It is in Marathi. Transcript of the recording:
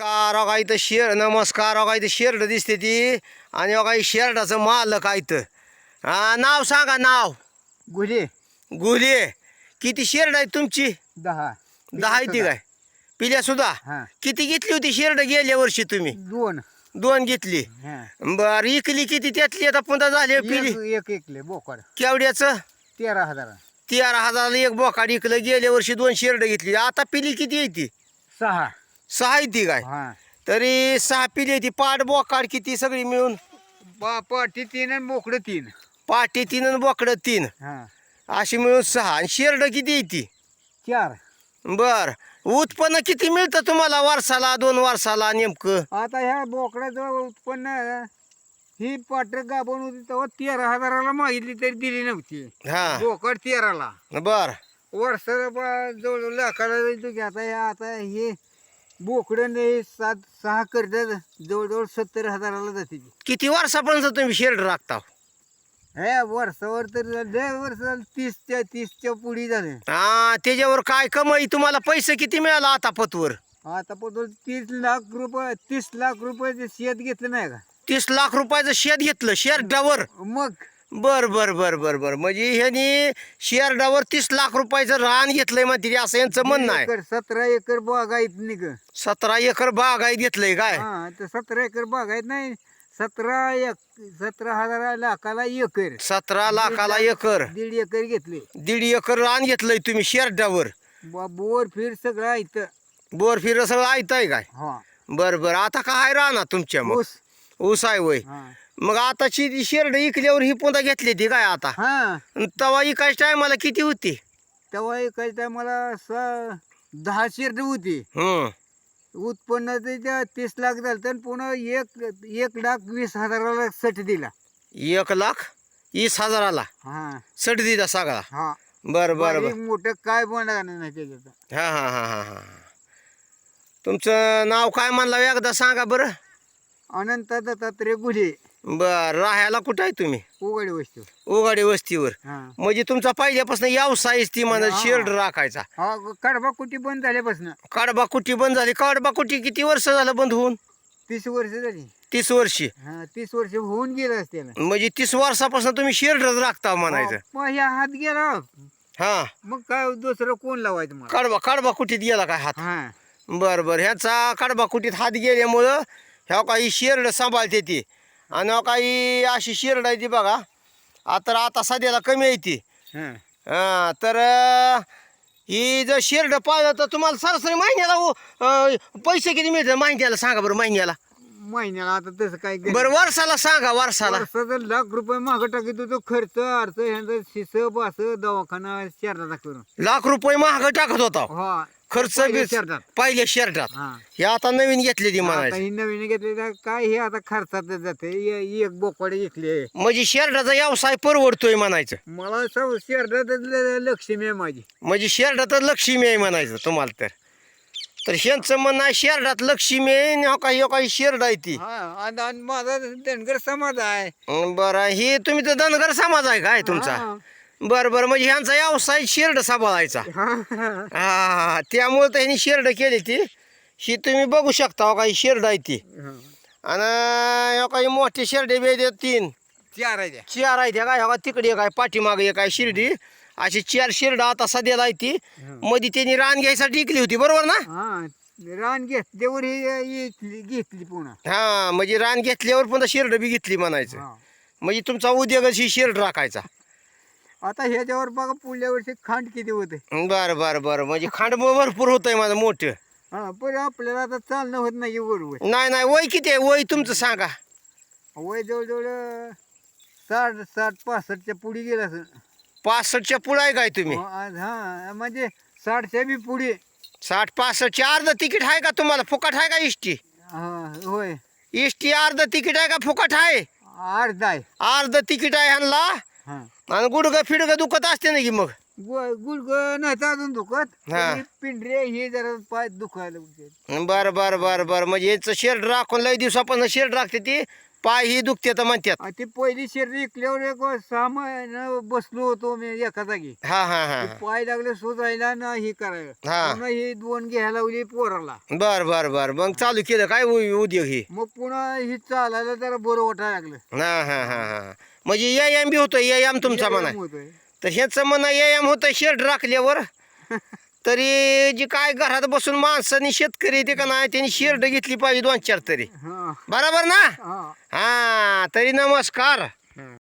नमस्कार अगा इथं शेर नमस्कार अगा इथं शेरड दिसते ती. आणि अगा ही शेरडाचं मालक आहे इथं. हा नाव सांगा नाव. गुढे गुले. किती शेरड आहे तुमची? दहा. दहा आहे ती काय? पिल्या सुद्धा? हा. किती घेतली होती शेरड गेल्या वर्षी तुम्ही? दोन. दोन घेतली. हा. बर इकली किती त्यातली? आता पुन्हा झाली पिली. एक एक एकले बोकड. केवड्याचं तेरा हजार. तेरा हजाराला एक बोकाड इकलं. गेल्या वर्षी दोन शेरड घेतली. आता पिली किती येते सहा. सहा येते काय हा. तरी सहा पिली येते पाट बोकाड किती सगळी मिळून? पा- पाटी तीन आणि बोकड तीन. पाटी तीन आणि बोकडं तीन. हा. अशी मिळून सहा. आणि शेरड किती येते चार. बर. उत्पन्न किती मिळतं तुम्हाला वर्षाला दोन वर्षाला नेमकं? आता ह्या बोकडाचं उत्पन्न ही पाट गाभण होती तेव्हा तेरा हजाराला मागितली तरी दिली नव्हती. हा. बोकड तेराला. बर. वर्षाला बा- जवळ लाखाला की आता हे आता हे बोकडं हे सात सहा करतात जवळजवळ सत्तर हजाराला जाते ती. किती वर्षापर्यंत तुम्ही शेरड राखता? हे वर्षावर तर लय वर्ष झालं, तीसच्या तीसच्या पुढी झाले. हा त्याच्यावर काय कमाई? तुम्हाला पैसे किती मिळाला आता पतवर? आता पण तीस लाख रुपये तीस लाख रुपयाचे शेत घेतलं नाही का? तीस लाख रुपयाचं शेत घेतलं शेरडावर मग? बर बर बर बर बर. म्हणजे ह्यांनी शेरडावर तीस लाख रुपयाचं रान घेतलंय म्हणते असं यांचं म्हणणं आहे. एकर सतरा एकर बाग आहेत निघ सतरा एकर बाग आहे घेतलंय काय? हा तर सतरा एकर बाग आहेत नाही सतरा एक सतरा हजार लाखाला एकर. सतरा लाखाला एकर. दीड एकर घेतले दीड एकर रान घेतलंय तुम्ही शेरडावर. बा- बोर फिर सगळं आहे इथं बोर फिर सगळं ऐकताय काय? हा. बर बर. आता काय राहणार तुमच्या मग? ऊस. ऊस आहे वय. हा. मग आताची ती शेरड इकल्यावर ही पुन्हा घेतली ती काय आता? हा. अन तवा टायमाला किती होती? तेव्हा एकाच मला स दहा शिर्ड होती. हम्म. उत्पन्न त्याच्या तीस लाख झालं तर पुन्हा एक एक लाख वीस हजाराला सट दिला. एक लाख वीस हजाराला? हा. सट दिला सगळा? हा. बर बर बर. मोठं काय बनणार नाही त्याच्यात. हा हा हा हा हा. तुमचं नाव काय म्हणलं एकदा सांगा बरं. अनंत दत्तात्रय गुढे. बर राहायला कुठं आहे तुम्ही? उघडी वस्तू. उगाडी वस्तीवर. हा. म्हणजे तुमचा पहिल्यापासून व्यवसायच ती म्हणा हा. शेड राखायचा. हा कडबा कुटी बंद झाल्यापासून. कडबा कुटी बंद झाली. कडबा कुटी किती वर्ष झालं बंद होऊन? तीस वर्ष झाली. तीस वर्षी. हा तीस वर्ष होऊन गेलं असते म्हणजे तीस वर्षापासून तुम्ही शेरडच राखता म्हणायचं. मग ह्या हात गेला. हा. मग काय दुसरं कोण लावायचं मला कडबा कडबा कुटीत गेला काय हात? हा. बर बर. ह्याचा कडबा कुटीत हात गेल्यामुळं ह्या काही शेरड सांभाळते ती. आणि काही अशी शेरड आहे ती बघा. आता आता सध्याला कमी आहे ती. हा. हा, तर अं, ही जर शेरड पाहिलं तर तुम्हाला सरासरी महिन्याला हो, अं, पैसे किती मिळतात महिन्याला सांगा बरं महिन्याला. महिन्याला आता तसं काय बरं वर्षाला सांगा वर्षाला. वर्षाचा लाख रुपये मागं टाकीत होतो खर्च अर्थ ह्यांचा शिस बास दवाखाना शहराचा करून. लाख रुपये महाग टाकत होता. हा. खर्च बी शर्टात. पहिल्या शर्टात हा. हे आता नवीन घेतली ती आता म्हणायचं. ही नवीन घेतली तर काय हे आता खर्चात जाते. एक बोकडे घेतली म्हणजे शर्टाचा व्यवसाय परवडतोय म्हणायचं. मला सव शहरात लक्ष्मी आहे माझी. म्हणजे शेरडातच लक्ष्मी आहे म्हणायचं तुम्हाला तर. तर ह्यांचं म्हणणं आहे शेरडात लक्ष्मी आहे आणि हो काही हो काही शेरड आहे ती. हा आणि आणि माझा धनगर समाज आहे. अं, बरं हे तुम्ही तर धनगर समाज आहे काय तुमचा? हा. बरं बरं. म्हणजे ह्यांचा व्यवसाय शेरड सांभाळायचा. हा. त्यामुळे तर ह्यांनी शेरड केली ती. ही तुम्ही बघू शकता हो काही शेरड आहे ती. आणि हो काही मोठे शेरडे बी तीन. चार आहे. चार आहे त्या काय हो का तिकडे एक आहे पाठीमागे एक आहे शिर्डी. अशी चार शेरड आता सध्याला आहे ती. मध्ये त्यांनी रान घ्यायसाठी इकली होती बरोबर ना? रान घेतल्यावर ही घेतली पुन्हा. हा म्हणजे रान घेतल्यावर पुन्हा शेरड बी घेतली म्हणायचं. म्हणजे तुमचा उद्योगच ही शेरड राखायचा. आता ह्याच्यावर बघा पुढल्या वर्षी खांड किती होते बरं बरं बरं. म्हणजे खांड भरपूर होतंय माझं मोठं. हा पण आपल्याला आता चालणं होत नाही बरोबर. नाही नाही वय किती आहे? वय तुमचं सांगा. वय जवळजवळ साठ साठ पासष्टच्या पुढे गेलं असं. पासष्टच्या पुढं आहे काय तुम्ही? हो, हा म्हणजे साठच्या बी पुढे. साठ पासष्टचे अर्ध तिकीट आहे का तुम्हाला? फुकट आहे का इष्टी हा होय. इष्टी अर्ध तिकीट आहे का? फुकट आहे? अर्धा आहे. अर्ध तिकीट आहे ह्यांना? आणि गुडगं फिडगं दुखत असते ना की मग? गुडग नाही तर अजून दुखत. हा. पण पिंढरे हे जरा पाय दुखायला. बरं बरं बरं बरं. म्हणजे याचं शेड राखून लय दिवसापासून शेड राखते ती पाय ही दुखते तर म्हणतात. ती पहिली शरीर इकल्यावर एक सहा महिना बसलो होतो मी एका जागी. हा हा हा ते पाय लागले सुजायला ना ही करायला. हा. पुन्हा ही दोन घ्यायला लावली पोराला. बर बर बर. मग चालू केलं. काय उ- उद्योग ही? मग पुन्हा ही चालायला जरा बरं वाटायला लागलं. हा हा हा हा. म्हणजे व्यायाम बी होतोय व्यायाम तुमचा म्हणा. तर ह्याचं म्हणा व्यायाम होतं शेड राखल्यावर. तरी जी काय घरात बसून माणसाने शेतकरी ते का नाही त्यांनी शेरड घेतली पाहिजे दोन चार तरी. बरोबर ना? हा. तरी नमस्कार.